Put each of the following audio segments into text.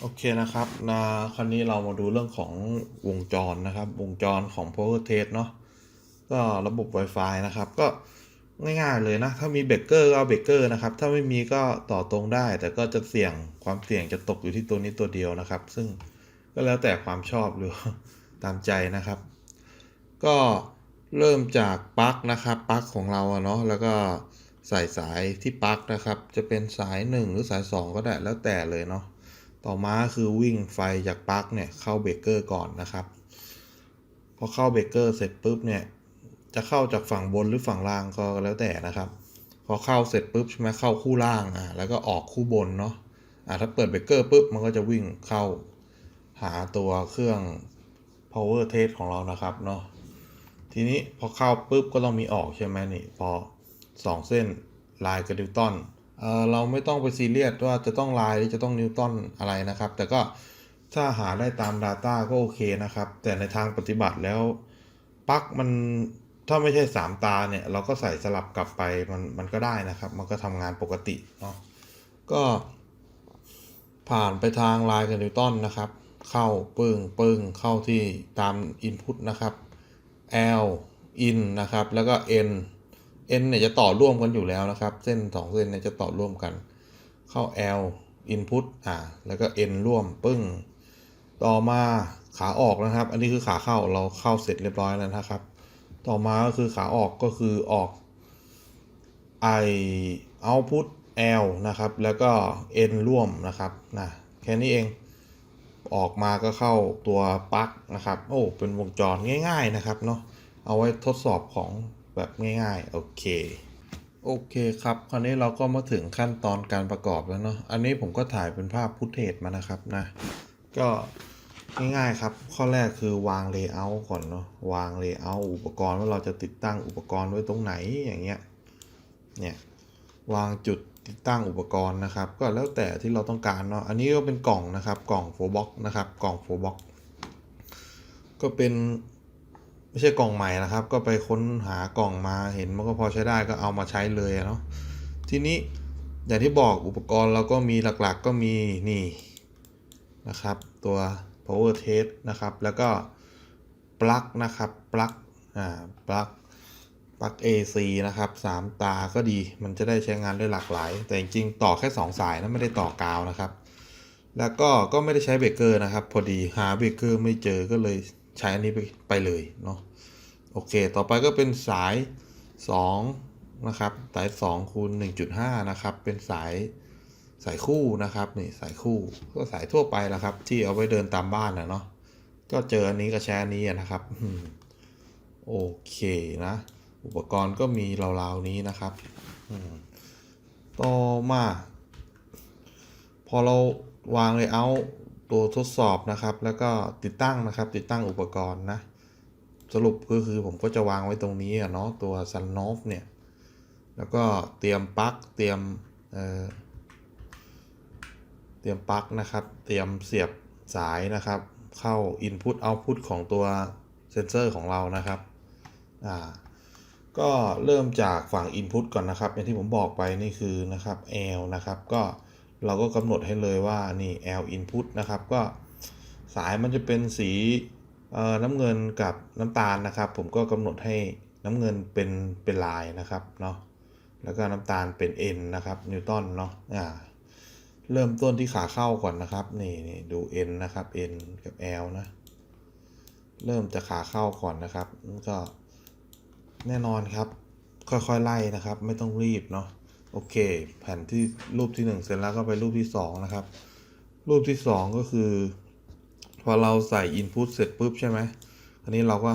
โอเคนะครับนะคราวนี้เรามาดูเรื่องของวงจรนะครับ วงจรของ power test เนาะก็ระบบ Wi-Fi นะครับ ก็ง่ายๆเลยนะ ถ้ามีเบรกเกอร์ก็เอาเบรกเกอร์นะครับ ถ้าไม่มีก็ต่อตรงได้ แต่ก็จะเสี่ยงความเสี่ยงจะตกอยู่ที่ตัวนี้ตัวเดียวนะครับ ซึ่งก็แล้วแต่ความชอบหรือตามใจนะครับ ก็เริ่มจากปลั๊กนะครับปลั๊กของเราเนาะแล้วก็ใส่สายที่ปลั๊กนะครับ จะเป็นสาย 1 หรือสาย 2 ก็ได้แล้วแต่เลยเนาะ ต่อมาคือวิ่งไฟจากปลั๊กเนี่ยเข้าเบรกเกอร์ก่อนนะครับ พอเข้าเบรกเกอร์เสร็จปุ๊บเนี่ยจะเข้าจากฝั่งบนหรือฝั่งล่างก็แล้วแต่นะครับ พอเข้าเสร็จปุ๊บใช่ไหมเข้าคู่ล่างอะแล้วก็ออกคู่บนเนาะอะถ้าเปิดเบรกเกอร์ปุ๊บมันก็จะวิ่งเข้าหาตัวเครื่อง power test ของเรานะครับเนาะทีนี้พอเข้าปุ๊บก็ต้องมีออกใช่ไหมนี่พอสองเส้นลายกับนิวตัน เราไม่ต้องไปซีเรียสว่าจะต้องลายหรือจะต้องนิวตันอะไรนะครับ แต่ก็ถ้าหาได้ตาม Data ก็โอเคนะครับ แต่ในทางปฏิบัติแล้วปลั๊กมันถ้าไม่ใช่ 3 ตาเนี่ย เราก็ใส่สลับกลับไปมันมันก็ได้นะครับ มันก็ทำงานปกติเนาะก็ผ่านไปทางลายกับนิวตันนะครับ เข้าปึ้งปึ้งเข้าที่ตาม Input นะครับ L in นะครับ แล้วก็ N N เนี่ยจะต่อร่วมกันอยู่แล้วนะครับ เส้นสองเส้นเนี่ยจะต่อร่วมกัน เข้า L input อ่า แล้วก็ N ร่วม ปึ้ง ต่อมาขาออกนะครับ อันนี้คือขาเข้า เราเข้าเสร็จเรียบร้อยแล้วนะครับ ต่อมาก็คือขาออกก็คือออก I output L นะครับ แล้วก็ N ร่วมนะครับ นะ แค่นี้เอง ออกมาก็เข้าตัวปลั๊กนะครับ โอ้ เป็นวงจรง่าย ๆ นะครับเนาะ เอาไว้ทดสอบของ แบบง่ายๆ โอเค โอเคครับ คราวนี้เราก็มาถึงขั้นตอนการประกอบแล้วเนาะ อันนี้ผมก็ถ่ายเป็นภาพพุทเทจมานะครับนะ ก็ง่ายๆครับ ข้อแรกคือวางเลเยอร์ก่อนเนาะ วางเลเยอร์อุปกรณ์ว่าเราจะติดตั้งอุปกรณ์ไว้ตรงไหนอย่างเงี้ย เนี่ย วางจุดติดตั้งอุปกรณ์นะครับ ก็แล้วแต่ที่เราต้องการเนาะ อันนี้ก็เป็นกล่องนะครับ กล่องโฟบ็อกนะครับ กล่องโฟบ็อกก็เป็น ไม่ใช่กล่องใหม่นะครับ ก็ไปค้นหากล่องมาเห็นมันก็พอใช้ได้ก็เอามาใช้เลยเนาะทีนี้อย่างที่บอกอุปกรณ์เราก็มีหลักๆก็มีนี่นะครับตัว power test นะครับ แล้วก็ปลั๊กนะครับปลั๊กอ่าปลั๊กปลั๊ก AC นะครับสามตาก็ดีมันจะได้ใช้งานได้หลากหลาย แต่จริงๆต่อแค่ 2 สายนะไม่ได้ต่อกาวนะครับ แล้วก็ก็ไม่ได้ใช้เบรกเกอร์นะครับ พอดีหาเบรกเกอร์ไม่เจอก็เลย ใช้อันนี้ไปไปเลยเนาะโอเค ต่อไปก็เป็นสาย 2 นะครับ สาย2คูณ1.5 นะครับ เป็นสายสายคู่นะครับนี่สายคู่ก็สายทั่วไปแล้วครับ ที่เอาไว้เดินตามบ้านนะเนาะก็เจออันนี้ก็ใช้อันนี้นะครับโอเคนะ อุปกรณ์ก็มีราวๆนี้นะครับต่อมา พอเราวางเลยเอา ตัวทดสอบนะครับ แล้วก็ติดตั้งนะครับ ติดตั้งอุปกรณ์นะ สรุปก็คือผมก็จะวางไว้ตรงนี้เนาะตัว s u n n o f เนี่ย แล้วก็เตรียมปลั๊กเตรียมเอ่อเตรียมปลั๊กนะครับ เตรียมเสียบสายนะครับ เข้า Input Output ของตัวเซนเซอร์ของเรานะครับ อ่า ก็เริ่มจากฝั่ง Input ก่อนนะครับ อย่างที่ผมบอกไปนี่คือนะครับ L นะครับ ก็ เราก็กำหนดให้เลยว่านี่ L input นะครับ ก็สายมันจะเป็นสีน้ำเงินกับน้ำตาลนะครับ ผมก็กำหนดให้น้ำเงินเป็นเป็นลายนะครับเนาะแล้วก็น้ำตาลเป็น N นะครับนิวตันเนาะอ่าเริ่มต้นที่ขาเข้าก่อนนะครับนี่นี่ดู N นะครับ N กับ L นะ เริ่มจากขาเข้าก่อนนะครับก็แน่นอนครับ ค่อยๆไล่นะครับ ไม่ต้องรีบเนาะ โอเค แผ่นที่รูปที่ 1 เสร็จแล้วก็ไปรูปที่ 2 นะครับ รูปที่ 2 ก็คือ พอเราใส่ Input เสร็จปุ๊บใช่ไหมอันนี้เราก็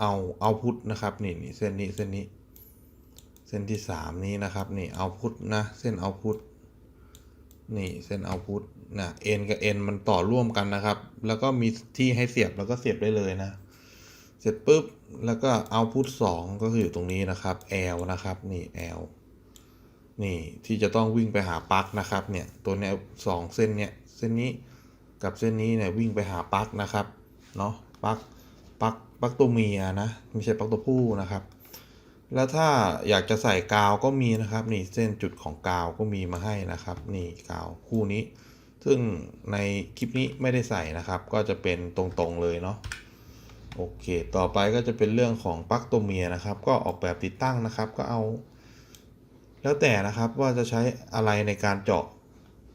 เอา Output นะครับนี่นี่เส้นนี้เส้นนี้ เส้นที่ 3 นี้นะครับนี่ Output นะเส้น Output นี่เส้น Output นะ N กับ N มันต่อร่วมกันนะครับ แล้วก็มีที่ให้เสียบแล้วก็เสียบได้เลยนะ เสร็จปุ๊บแล้วก็ output 2ก็คืออยู่ตรงนี้นะครับ L นะครับนี่ L นี่ที่จะต้องวิ่งไปหาปลั๊กนะครับเนี่ยตัวเนี้ยสองเส้นเนี่ยเส้นนี้กับเส้นนี้เนี่ยวิ่งไปหาปลั๊กนะครับเนาะปลั๊กปลั๊กปลั๊กตัวเมียนะไม่ใช่ปลั๊กตัวผู้นะครับ แล้วถ้าอยากจะใส่กาวก็มีนะครับนี่เส้นจุดของกาวก็มีมาให้นะครับ นี่กาวคู่นี้ ซึ่งในคลิปนี้ไม่ได้ใส่นะครับ ก็จะเป็นตรงๆเลยเนาะโอเค ต่อไปก็จะเป็นเรื่องของปลั๊กตัวเมียนะครับ ก็ออกแบบติดตั้งนะครับ ก็เอา แล้วแต่นะครับว่าจะใช้อะไรในการเจาะ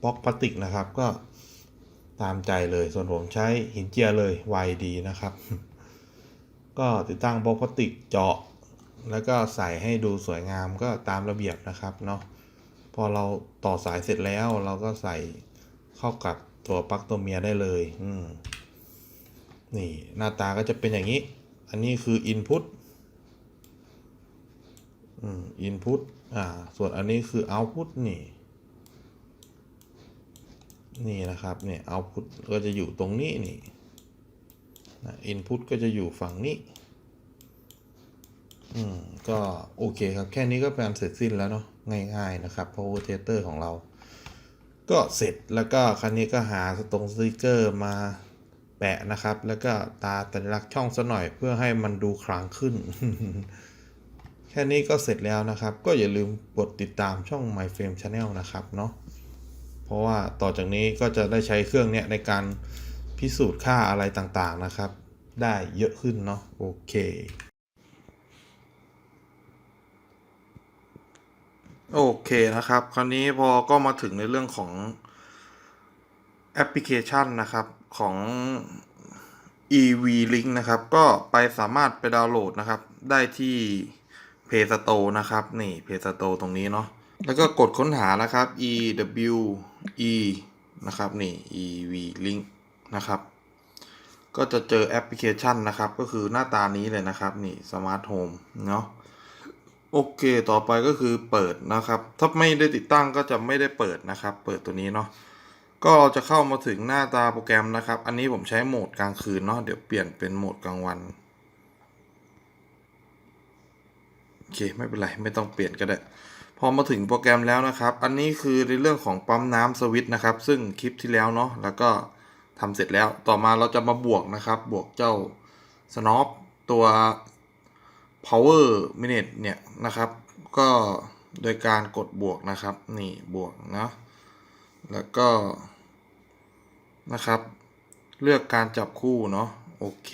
บล็อกพลาสติกนะครับก็ตามใจเลยส่วนผมใช้หินเจียเลยไวดีนะครับ ก็ติดตั้งบล็อกพลาสติกเจาะ แล้วก็ใส่ให้ดูสวยงามก็ตามระเบียบนะครับเนาะพอเราต่อสายเสร็จแล้วเราก็ใส่เข้ากับตัวปลั๊กตัวเมียได้เลย อืมนี่หน้าตาก็จะเป็นอย่างนี้ อันนี้คือ input อืม input อ่า ส่วนอันนี้คือ output นี่ นี่นะครับเนี่ย output ก็จะอยู่ตรงนี้นี่นะ input ก็จะอยู่ฝั่งนี้อืมก็โอเคครับแค่นี้ก็เป็นเสร็จสิ้นแล้วเนาะง่ายๆนะครับ power theater ของเรา ก็เสร็จแล้วก็คันนี้ก็หาสตรงสติกเกอร์มาแปะนะครับ แล้วก็ตาสัญลักษณ์ช่องซะหน่อยเพื่อให้มันดูคลางขึ้น ค่นี้ก็เสร็จแล้วนะครับ ก็อย่าลืมกดติดตามช่อง My Frame Channel นะครับเนาะเพราะว่าต่อจากนี้ก็จะได้ใช้เครื่องเนี้ยในการพิสูจน์ค่าอะไรต่างๆนะครับ ได้เยอะขึ้นเนาะโอเค โอเคนะครับ คราวนี้พอก็มาถึงในเรื่องของแอปพลิเคชันนะครับของ EV Link นะครับ ก็ไปสามารถไปดาวน์โหลดนะครับ ได้ที่ Play Store นะครับ นี่ Play Store ตรงนี้เนาะแล้วก็กดค้นหานะครับ E W E นะครับนี่ EV Link นะครับ ก็จะเจอแอปพลิเคชันนะครับ ก็คือหน้าตานี้เลยนะครับ นี่ Smart Home เนาะโอเค ต่อไปก็คือเปิดนะครับ ถ้าไม่ได้ติดตั้งก็จะไม่ได้เปิดนะครับ เปิดตัวนี้เนาะก็เราจะเข้ามาถึงหน้าตาโปรแกรมนะครับ อันนี้ผมใช้โหมดกลางคืนเนาะเดี๋ยวเปลี่ยนเป็นโหมดกลางวัน โอเคไม่เป็นไรไม่ต้องเปลี่ยนก็ได้พอมาถึงโปรแกรมแล้วนะครับ อันนี้คือในเรื่องของปั๊มน้ำสวิตช์นะครับ ซึ่งคลิปที่แล้วเนาะแล้วก็ทำเสร็จแล้วต่อมาเราจะมาบวกนะครับ บวกเจ้า snop ตัว power minute เนี่ยนะครับ ก็โดยการกดบวกนะครับ นี่บวกนะแล้วก็นะครับ เลือกการจับคู่เนาะโอเค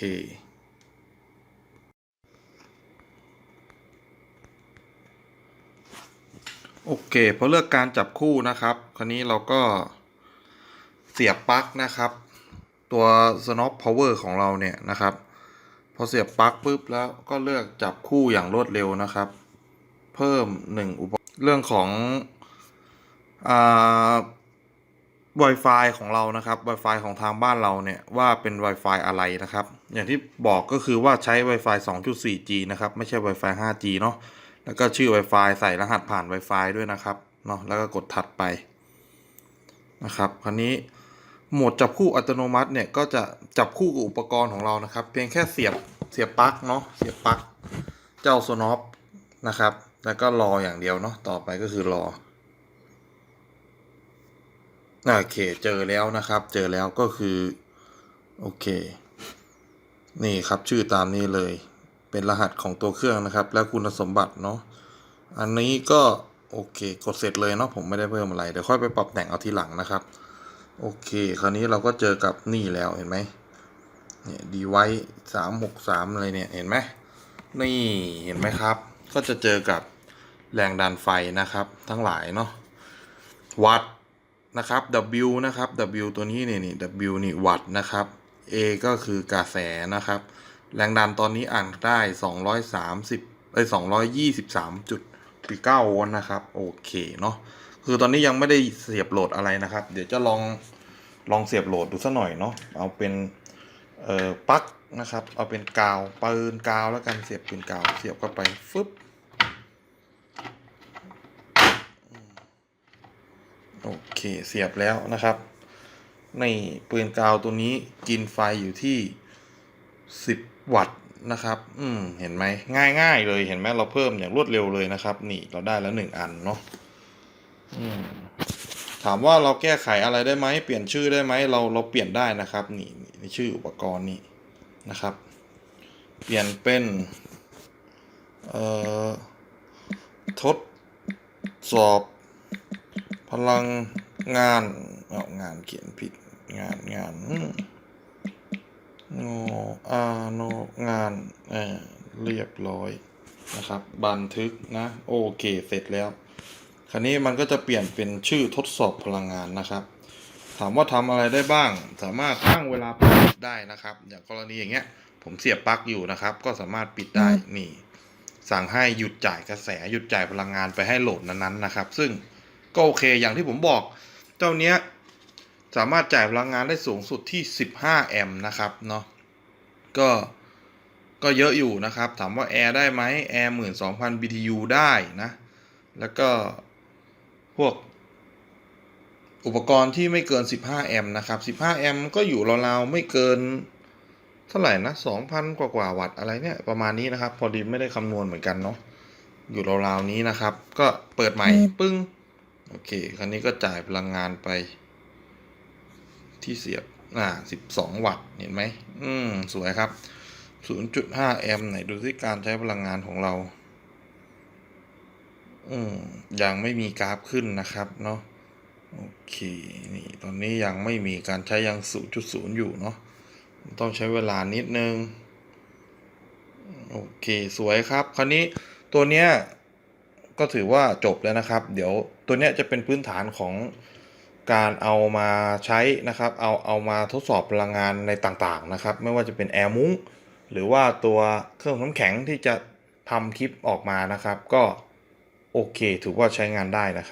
โอเคพอเลือกการจับคู่นะครับ คราวนี้เราก็เสียบปลั๊กนะครับ ตัว snop power ของเราเนี่ยนะครับ พอเสียบปลั๊กปุ๊บแล้วก็เลือกจับคู่อย่างรวดเร็วนะครับ เพิ่มหนึ่งอุปเรื่องของอ่า Wi-Fi ของเรานะครับ Wi-Fi ของทางบ้านเราเนี่ยว่าเป็น Wi-Fi อะไรนะครับ อย่างที่บอกก็คือว่าใช้ Wi-Fi 2.4G นะครับ ไม่ใช่ Wi-Fi 5G เนาะ แล้วก็ชื่อ Wi-Fi ใส่รหัสผ่าน Wi-Fi ด้วยนะครับเนาะแล้วก็กดถัดไปนะครับคราวนี้โหมดจับคู่อัตโนมัติเนี่ยก็จะจับคู่กับอุปกรณ์ของเรานะครับ เพียงแค่เสียบเสียบปลั๊กเนาะเสียบปลั๊กเจ้า Sonop นะครับ แล้วก็รออย่างเดียวเนาะต่อไปก็คือรอโอเคเจอแล้วนะครับ เจอแล้วก็คือ โอเค นี่ครับชื่อตามนี้เลย เป็นรหัสของตัวเครื่องนะครับ และคุณสมบัติเนาะอันนี้ก็โอเค กดเสร็จเลยเนาะผมไม่ได้เพิ่มอะไรเดี๋ยวค่อยไปปรับแต่งเอาทีหลังนะครับ โอเค คราวนี้เราก็เจอกับนี่แล้วเห็นไหมเนี่ยดีไว้สามหกสามอะไรเนี่ยเห็นไหมนี่เห็นไหมครับ ก็จะเจอกับแรงดันไฟนะครับ ทั้งหลายเนาะวัตนะครับ W นะครับ W ตัวนี้นี่นี่ W นี่วัตนะครับ A ก็คือกระแสนะครับ แรงดันตอนนี้อ่านได้ 230เอ้ย223.9โวลต์นะครับ โอเคเนาะคือตอนนี้ยังไม่ได้เสียบโหลดอะไรนะครับ เดี๋ยวจะลองลองเสียบโหลดดูสักหน่อยเนาะเอาเป็นเอ่อปลั๊กนะครับ เอาเป็นกาวปืนกาวแล้วกันเสียบปืนกาวเสียบเข้าไปฟึบโอเคเสียบแล้วนะครับ ในปืนกาวตัวนี้กินไฟอยู่ที่ 10 วัตต์นะครับ อืม เห็นไหมง่ายๆเลย เห็นไหมเราเพิ่มอย่างรวดเร็วเลยนะครับ นี่เราได้แล้วหนึ่งอันเนาะอืมถามว่าเราแก้ไขอะไรได้ไหมเปลี่ยนชื่อได้ไหมเราเราเปลี่ยนได้นะครับ นี่ในชื่ออุปกรณ์นี้นะครับ เปลี่ยนเป็นเอ่อทดสอบ พลังงานเอางานเขียนผิดงานงานอื โนอาโนงานเออเรียบร้อยนะครับ บันทึกนะ โอเค เสร็จแล้ว คราวนี้มันก็จะเปลี่ยนเป็นชื่อทดสอบพลังงานนะครับ ถามว่าทำอะไรได้บ้าง สามารถตั้งเวลาปิดได้นะครับ อย่างกรณีอย่างเงี้ย ผมเสียบปลั๊กอยู่นะครับ ก็สามารถปิดได้นี่ สั่งให้หยุดจ่ายกระแสหยุดจ่ายพลังงานไปให้โหลดนั้นๆนะครับ ซึ่งก็โอเคอย่างที่ผมบอก เจ้าเนี้ย สามารถจ่ายพลังงานได้สูงสุดที่ 15 แอมป์นะครับเนาะก็ก็เยอะอยู่นะครับ ถามว่าแอร์ได้ไหมแอร์12,000 BTU ได้นะ แล้วก็พวกอุปกรณ์ที่ไม่เกิน 15 แอมป์นะครับ 15 แอมป์ก็อยู่ราวๆไม่เกินเท่าไหร่นะ2,000 กว่ากว่าวัตต์อะไรเนี่ยประมาณนี้นะครับ พอดีไม่ได้คำนวณเหมือนกันเนาะอยู่ราวๆนี้นะครับ ก็เปิดใหม่ปึ้ง โอเค คราวนี้ก็จ่ายพลังงานไป ที่เสียบ อ่า 12 วัตต์ เห็นไหม อืม สวยครับ 0.5 แอมป์ไหนดูที่การใช้พลังงานของเรา อืม ยังไม่มีกราฟขึ้นนะครับ เนาะ โอเค นี่ ตอนนี้ยังไม่มีการใช้ยัง 0.0 อยู่เนาะ ต้องใช้เวลานิดนึง โอเค สวยครับ คราวนี้ตัวเนี้ย ก็ถือว่าจบแล้วนะครับ เดี๋ยวตัวเนี้ยจะเป็นพื้นฐานของ การเอามาใช้นะครับเอาเอามาทดสอบพลังงานในต่างๆนะครับ ไม่ว่าจะเป็นแอร์มุ้งหรือว่าตัวเครื่องน้ำแข็งที่จะทำคลิปออกมานะครับ ก็โอเคถือว่าใช้งานได้นะครับ